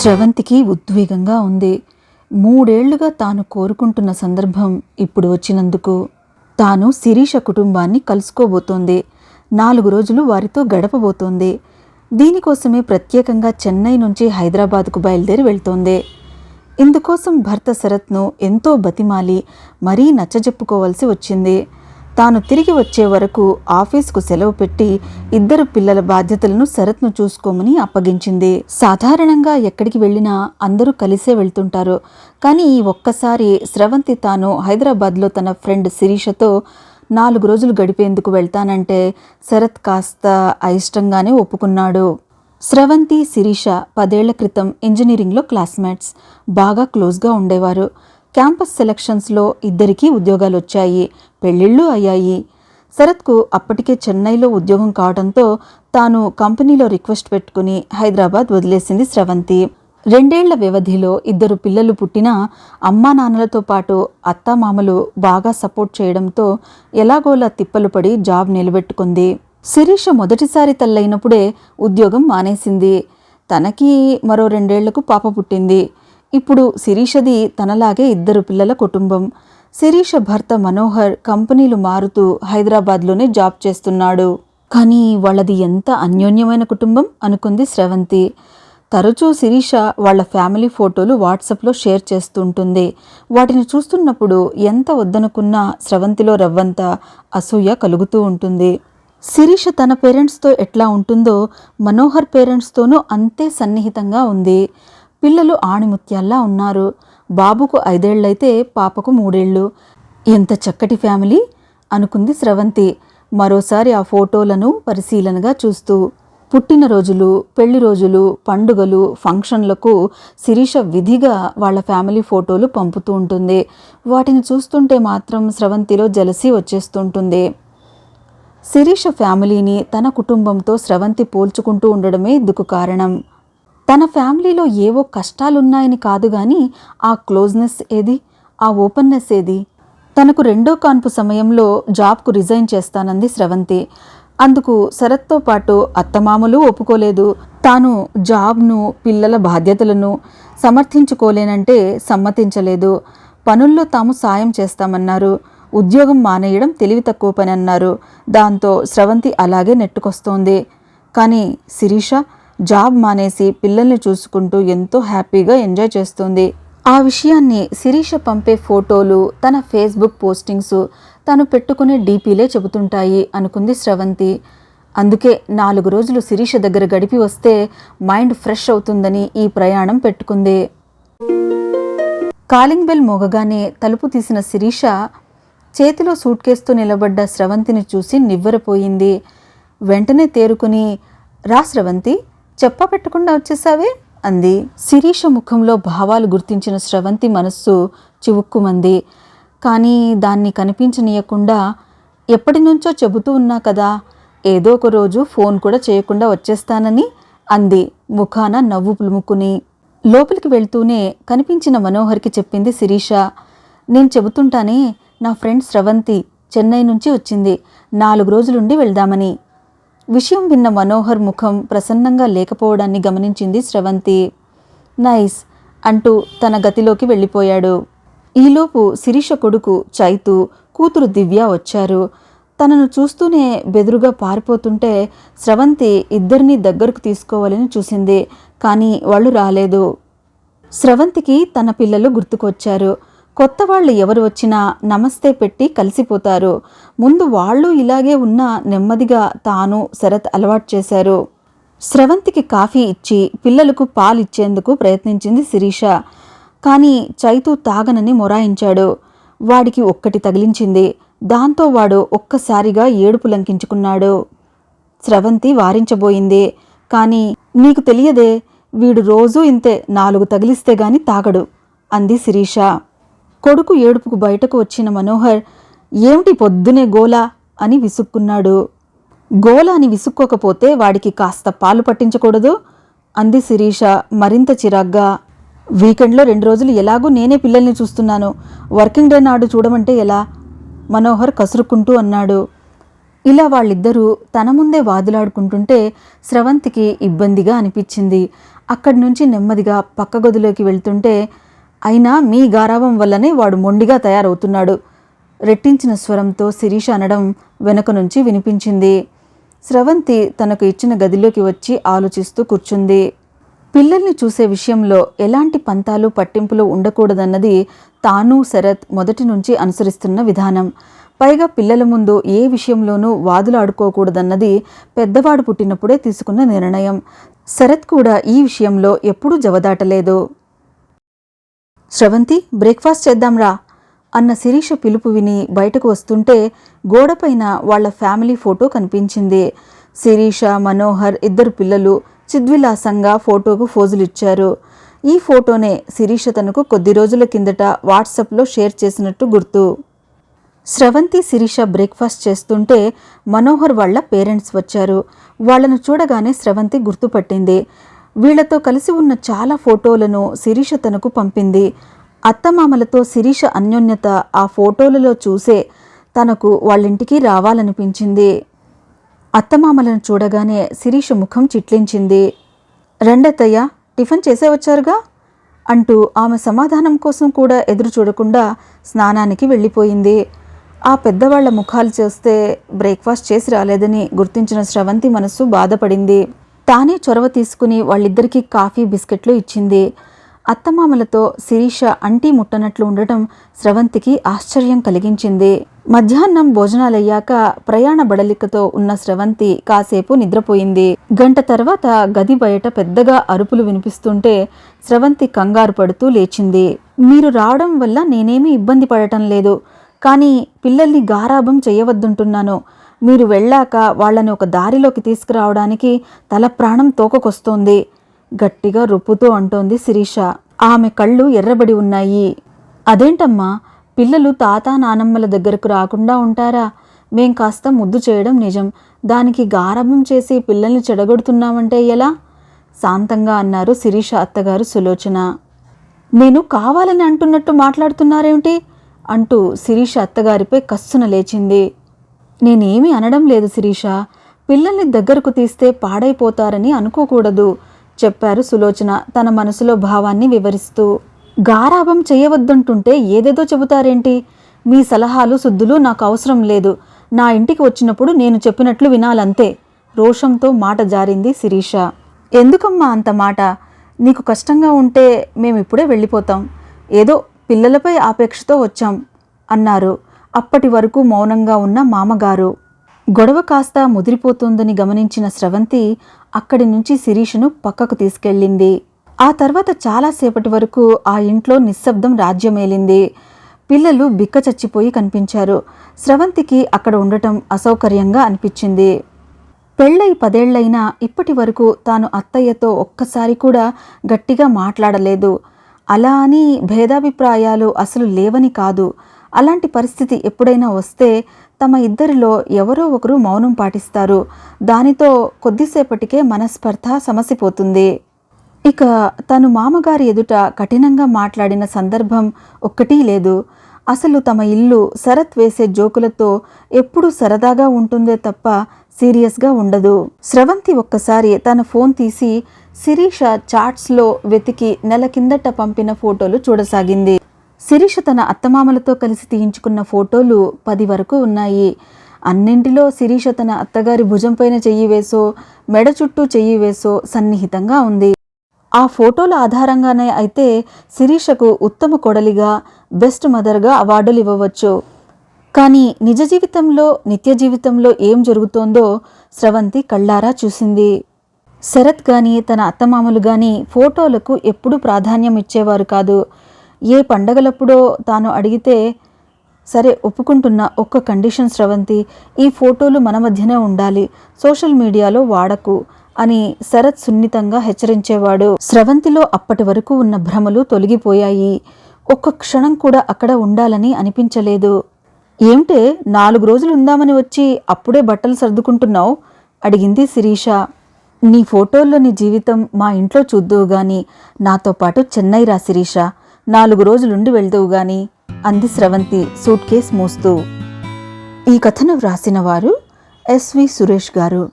స్రవంతికి ఉద్వేగంగా ఉంది. మూడేళ్ళుగా తాను కోరుకుంటున్న సందర్భం ఇప్పుడు వచ్చినందుకు తాను శిరీష కుటుంబాన్ని కలుసుకోబోతోంది. నాలుగు రోజులు వారితో గడపబోతోంది. దీనికోసమే ప్రత్యేకంగా చెన్నై నుంచి హైదరాబాద్కు బయలుదేరి వెళ్తోంది. ఇందుకోసం భర్త శరత్ను ఎంతో బతిమాలి మరీ నచ్చజెప్పుకోవాల్సి వచ్చింది. తాను తిరిగి వచ్చే వరకు ఆఫీసుకు సెలవు పెట్టి ఇద్దరు పిల్లల బాధ్యతలను శరత్ను చూసుకోమని అప్పగించింది. సాధారణంగా ఎక్కడికి వెళ్ళినా అందరూ కలిసే వెళ్తుంటారు. కానీ ఈ ఒక్కసారి స్రవంతి తాను హైదరాబాద్లో తన ఫ్రెండ్ శిరీషతో నాలుగు రోజులు గడిపేందుకు వెళ్తానంటే శరత్ కాస్త అయిష్టంగానే ఒప్పుకున్నాడు. స్రవంతి శిరీష పదేళ్ళ క్రితం ఇంజనీరింగ్లో క్లాస్మేట్స్. బాగా క్లోజ్గా ఉండేవారు. క్యాంపస్ సెలక్షన్స్లో ఇద్దరికీ ఉద్యోగాలు వచ్చాయి పెళ్ళిళ్ళు అయ్యాయి. శరత్కు అప్పటికే చెన్నైలో ఉద్యోగం కావడంతో తాను కంపెనీలో రిక్వెస్ట్ పెట్టుకుని హైదరాబాద్ వదిలేసింది స్రవంతి. రెండేళ్ళ వ్యవధిలో ఇద్దరు పిల్లలు పుట్టినా అమ్మా నాన్నలతో పాటు అత్తామామలు బాగా సపోర్ట్ చేయడంతో ఎలాగోలా తిప్పలు పడి జాబ్ నిలబెట్టుకుంది. శిరీష మొదటిసారి తల్లైనప్పుడే ఉద్యోగం మానేసింది. తనకి మరో రెండేళ్ళకు పాప పుట్టింది. ఇప్పుడు శిరీషది తనలాగే ఇద్దరు పిల్లల కుటుంబం. శిరీష భర్త మనోహర్ కంపెనీలు మారుతూ హైదరాబాద్లోనే జాబ్ చేస్తున్నాడు. కానీ వాళ్ళది ఎంత అన్యోన్యమైన కుటుంబం అనుకుంది స్రవంతి. తరచూ శిరీష వాళ్ళ ఫ్యామిలీ ఫోటోలు వాట్సాప్లో షేర్ చేస్తుంటుంది. వాటిని చూస్తున్నప్పుడు ఎంత వద్దనుకున్నా స్రవంతిలో రవ్వంత అసూయ కలుగుతూ ఉంటుంది. శిరీష తన పేరెంట్స్తో ఎట్లా ఉంటుందో మనోహర్ పేరెంట్స్తోనూ అంతే సన్నిహితంగా ఉంది. పిల్లలు ఆణిముత్యాల్లా ఉన్నారు. బాబుకు ఐదేళ్ళైతే పాపకు మూడేళ్ళు ఎంత చక్కటి ఫ్యామిలీ? అనుకుంది స్రవంతి. మరోసారి ఆ ఫోటోలను పరిశీలనగా చూస్తూ. పుట్టినరోజులు పెళ్ళి రోజులు పండుగలు ఫంక్షన్లకు శిరీష విధిగా వాళ్ళ ఫ్యామిలీ ఫోటోలు పంపుతూ ఉంటుంది. వాటిని చూస్తుంటే మాత్రం స్రవంతిలో జలసి వచ్చేస్తుంటుంది. శిరీష ఫ్యామిలీని తన కుటుంబంతో స్రవంతి పోల్చుకుంటూ ఉండడమే ఇందుకు కారణం. తన ఫ్యామిలీలో ఏవో కష్టాలున్నాయని కాదు గాని ఆ క్లోజ్నెస్ ఏది? ఆ ఓపెన్నెస్ ఏది? తనకు రెండో కాన్పు సమయంలో జాబ్కు రిజైన్ చేస్తానంది స్రవంతి. అందుకు శరత్తో పాటు అత్తమామలు ఒప్పుకోలేదు. తాను జాబ్ను పిల్లల బాధ్యతలను సమర్థించుకోలేనంటే సమ్మతించలేదు. పనుల్లో తాము సాయం చేస్తామన్నారు. ఉద్యోగం మానేయడం తెలివి తక్కువ పని అన్నారు. దాంతో స్రవంతి అలాగే నెట్టుకొస్తోంది. కానీ శిరీష జాబ్ మానేసి పిల్లల్ని చూసుకుంటూ ఎంతో హ్యాపీగా ఎంజాయ్ చేస్తుంది. ఆ విషయాన్ని శిరీష పంపే ఫోటోలు తన ఫేస్బుక్ పోస్టింగ్స్ తను పెట్టుకునే డీపీలే చెబుతుంటాయి అనుకుంది స్రవంతి. అందుకే నాలుగు రోజులు శిరీష దగ్గర గడిపి వస్తే మైండ్ ఫ్రెష్ అవుతుందని ఈ ప్రయాణం పెట్టుకుంది. కాలింగ్ బెల్ మోగగానే తలుపు తీసిన శిరీష చేతిలో సూట్ కేసుతో నిలబడ్డ స్రవంతిని చూసి నివ్వరపోయింది. వెంటనే తేరుకుని రా స్రవంతి చెప్ప పెట్టకుండా వచ్చేసావే? అంది. శిరీష ముఖంలో భావాలు గుర్తించిన స్రవంతి మనస్సు చివుక్కుమంది. కానీ దాన్ని కనిపించనీయకుండా ఎప్పటి నుంచో చెబుతూ ఉన్నా కదా ఏదో ఒక రోజు ఫోన్ కూడా చేయకుండా వచ్చేస్తానని అంది ముఖాన నవ్వు పులుముకుని. లోపలికి వెళ్తూనే కనిపించిన మనోహర్కి చెప్పింది శిరీష. నేను చెబుతుంటానే నా ఫ్రెండ్ స్రవంతి చెన్నై నుంచి వచ్చింది. నాలుగు రోజులుండి వెళ్దామని. విషయం విన్న మనోహర్ ముఖం ప్రసన్నంగా లేకపోవడాన్ని గమనించింది స్రవంతి. నైస్ అంటూ తన గతిలోకి వెళ్ళిపోయాడు. ఈలోపు శిరీష కొడుకు చైతు కూతురు దివ్య వచ్చారు. తనను చూస్తూనే బెదురుగా పారిపోతుంటే స్రవంతి ఇద్దరినీ దగ్గరకు తీసుకోవాలని చూసింది కానీ వాళ్ళు రాలేదు. స్రవంతికి తన పిల్లలు గుర్తుకొచ్చారు. కొత్త వాళ్ళు ఎవరు వచ్చినా నమస్తే పెట్టి కలిసిపోతారు. ముందు వాళ్ళు ఇలాగే ఉన్నా నెమ్మదిగా తాను శరత్ అలవాటు చేశారు. స్రవంతికి కాఫీ ఇచ్చి పిల్లలకు పాలిచ్చేందుకు ప్రయత్నించింది శిరీష. కానీ చైతు తాగనని మొరాయించాడు. వాడికి ఒక్కటి తగిలించింది. దాంతో వాడు ఒక్కసారిగా ఏడుపు లంకించుకున్నాడు. స్రవంతి వారించబోయింది. కానీ నీకు తెలియదే వీడు రోజూ ఇంతే నాలుగు తగిలిస్తే గాని తాగడు అంది శిరీష. కొడుకు ఏడుపుకు బయటకు వచ్చిన మనోహర్ ఏమిటి పొద్దునే గోలా? అని విసుక్కున్నాడు. గోల అని విసుక్కోకపోతే వాడికి కాస్త పాలు పట్టించకూడదు? అంది శిరీష మరింత చిరాగ్గా. వీకెండ్లో రెండు రోజులు ఎలాగూ నేనే పిల్లల్ని చూస్తున్నాను. వర్కింగ్ డే నాడు చూడమంటే ఎలా? మనోహర్ కసురుకుంటూ అన్నాడు. ఇలా వాళ్ళిద్దరూ తన ముందే వాదులాడుకుంటుంటే స్రవంతికి ఇబ్బందిగా అనిపించింది. అక్కడి నుంచి నెమ్మదిగా పక్క గదిలోకి వెళ్తుంటే అయినా మీ గారావం వల్లనే వాడు మొండిగా తయారవుతున్నాడు. రెట్టించిన స్వరంతో శిరీష అనడం వెనక నుంచి వినిపించింది. స్రవంతి తనకు ఇచ్చిన గదిలోకి వచ్చి ఆలోచిస్తూ కూర్చుంది. పిల్లల్ని చూసే విషయంలో ఎలాంటి పంతాలు పట్టింపులు ఉండకూడదన్నది తాను శరత్ మొదటి నుంచి అనుసరిస్తున్న విధానం. పైగా పిల్లల ముందు ఏ విషయంలోనూ వాదులాడుకోకూడదన్నది పెద్దవాడు పుట్టినప్పుడే తీసుకున్న నిర్ణయం. శరత్ కూడా ఈ విషయంలో ఎప్పుడూ జవదాటలేదు. శ్రవంతి బ్రేక్ఫాస్ట్ చేద్దాంరా అన్న శిరీష పిలుపు విని బయటకు వస్తుంటే గోడపైన వాళ్ళ ఫ్యామిలీ ఫోటో కనిపించింది. శిరీష మనోహర్ ఇద్దరు పిల్లలు చిద్విలాసంగా ఫోటోకు ఫోజులిచ్చారు. ఈ ఫోటోనే శిరీష తనకు కొద్ది రోజుల కిందట వాట్సాప్లో షేర్ చేసినట్టు గుర్తు. శ్రవంతి శిరీష బ్రేక్ఫాస్ట్ చేస్తుంటే మనోహర్ వాళ్ళ పేరెంట్స్ వచ్చారు. వాళ్ళను చూడగానే స్రవంతి గుర్తుపట్టింది. వీళ్ళతో కలిసి ఉన్న చాలా ఫోటోలను శిరీష తనకు పంపింది. అత్తమామలతో శిరీష అన్యోన్యత ఆ ఫోటోలలో చూసే తనకు వాళ్ళింటికి రావాలనిపించింది. అత్తమామలను చూడగానే శిరీష ముఖం చిట్లించింది. రెండత్తయ్య టిఫిన్ చేసే వచ్చారుగా? అంటూ ఆమె సమాధానం కోసం కూడా ఎదురు చూడకుండా స్నానానికి వెళ్ళిపోయింది. ఆ పెద్దవాళ్ళ ముఖాలు చేస్తే బ్రేక్ఫాస్ట్ చేసి రాలేదని గుర్తించిన స్రవంతి మనస్సు బాధపడింది. తానే చొరవ తీసుకుని వాళ్ళిద్దరికీ కాఫీ బిస్కెట్లు ఇచ్చింది. అత్తమామలతో శిరీష అంటీ ముట్టనట్లు ఉండటం స్రవంతికి ఆశ్చర్యం కలిగించింది. మధ్యాహ్నం భోజనాలయ్యాక ప్రయాణ బడలికతో ఉన్న స్రవంతి కాసేపు నిద్రపోయింది. గంట తర్వాత గది బయట పెద్దగా అరుపులు వినిపిస్తుంటే స్రవంతి కంగారు పడుతూ లేచింది. మీరు రావడం వల్ల నేనేమీ ఇబ్బంది పడటం లేదు కానీ పిల్లల్ని గారాభం చేయవద్దుంటున్నాను. మీరు వెళ్ళాక వాళ్ళని ఒక దారిలోకి తీసుకురావడానికి తల ప్రాణం తోకకొస్తోంది. గట్టిగా రొప్పుతూ అంటోంది శిరీష. ఆమె కళ్ళు ఎర్రబడి ఉన్నాయి. అదేంటమ్మా? పిల్లలు తాత నానమ్మల దగ్గరకు రాకుండా ఉంటారా? మేం కాస్త ముద్దు చేయడం నిజం. దానికి గారభం చేసి పిల్లల్ని చెడగొడుతున్నామంటే ఎలా? శాంతంగా అన్నారు శిరీష అత్తగారు సులోచన. నేను కావాలని అంటున్నట్టు మాట్లాడుతున్నారేమిటి? అంటూ శిరీష అత్తగారిపై కస్సున లేచింది. నేనేమీ అనడం లేదు శిరీష. పిల్లల్ని దగ్గరకు తీస్తే పాడైపోతారని అనుకోకూడదు చెప్పారు సులోచన తన మనసులో భావాన్ని వివరిస్తూ. గారాభం చేయవద్దంటుంటే ఏదేదో చెబుతారేంటి? మీ సలహాలు శుద్ధులు నాకు అవసరం లేదు. నా ఇంటికి వచ్చినప్పుడు నేను చెప్పినట్లు వినాలంతే. రోషంతో మాట జారింది శిరీష. ఎందుకమ్మా అంత మాట? నీకు కష్టంగా ఉంటే మేమిప్పుడే వెళ్ళిపోతాం. ఏదో పిల్లలపై ఆపేక్షతో వచ్చాం అన్నారు. అప్పటి వరకు మౌనంగా ఉన్న మామగారు. గొడవ కాస్త ముదిరిపోతుందని గమనించిన స్రవంతి అక్కడి నుంచి శిరీషును పక్కకు తీసుకెళ్ళింది. ఆ తర్వాత చాలాసేపటి వరకు ఆ ఇంట్లో నిశ్శబ్దం రాజ్యమేలింది. పిల్లలు బిక్క చచ్చిపోయి కనిపించారు. స్రవంతికి అక్కడ ఉండటం అసౌకర్యంగా అనిపించింది. పెళ్ళై పదేళ్ళైనా ఇప్పటి వరకు తాను అత్తయ్యతో ఒక్కసారి కూడా గట్టిగా మాట్లాడలేదు. అలా అని భేదాభిప్రాయాలు అసలు లేవని కాదు. అలాంటి పరిస్థితి ఎప్పుడైనా వస్తే తమ ఇద్దరిలో ఎవరో ఒకరు మౌనం పాటిస్తారు. దానితో కొద్దిసేపటికే మనస్పర్ధ సమసిపోతుంది. ఇక తను మామగారి ఎదుట కఠినంగా మాట్లాడిన సందర్భం ఒక్కటీ లేదు. అసలు తమ ఇల్లు శరత్ వేసే జోకులతో ఎప్పుడూ సరదాగా ఉంటుందే తప్ప సీరియస్గా ఉండదు. స్రవంతి ఒక్కసారి తన ఫోన్ తీసి శిరీష చాట్స్లో వెతికి నెల కిందట పంపిన ఫోటోలు చూడసాగింది. శిరీష తన అత్తమామలతో కలిసి తీయించుకున్న ఫోటోలు పది వరకు ఉన్నాయి. అన్నింటిలో శిరీష తన అత్తగారి భుజంపైన చెయ్యి వేసో మెడ చుట్టూ చెయ్యి వేసో సన్నిహితంగా ఉంది. ఆ ఫోటోల ఆధారంగానే అయితే శిరీషకు ఉత్తమ కొడలిగా బెస్ట్ మదర్గా అవార్డులు ఇవ్వవచ్చు. కానీ నిజ జీవితంలో నిత్య జీవితంలో ఏం జరుగుతోందో స్రవంతి కళ్ళారా చూసింది. శరత్ గాని తన అత్తమామలు గాని ఫోటోలకు ఎప్పుడూ ప్రాధాన్యం ఇచ్చేవారు కాదు. ఏ పండగలప్పుడో తాను అడిగితే సరే ఒప్పుకుంటున్న ఒక్క కండిషన్ స్రవంతి ఈ ఫోటోలు మన మధ్యనే ఉండాలి సోషల్ మీడియాలో వాడకు అని శరత్ సున్నితంగా హెచ్చరించేవాడు. స్రవంతిలో అప్పటి వరకు ఉన్న భ్రమలు తొలగిపోయాయి. ఒక్క క్షణం కూడా అక్కడ ఉండాలని అనిపించలేదు. ఏమిటే నాలుగు రోజులు ఉందామని వచ్చి అప్పుడే బట్టలు సర్దుకుంటున్నావు? అడిగింది శిరీష. నీ ఫోటోల్లో నీ జీవితం మా ఇంట్లో చూద్దువు గాని నాతో పాటు చెన్నై రా శిరీష. నాలుగు రోజులుండి వెళ్దువు గాని అంది స్రవంతి సూట్ కేస్ మోస్తూ. ఈ కథను వ్రాసిన వారు ఎస్వి సురేష్ గారు.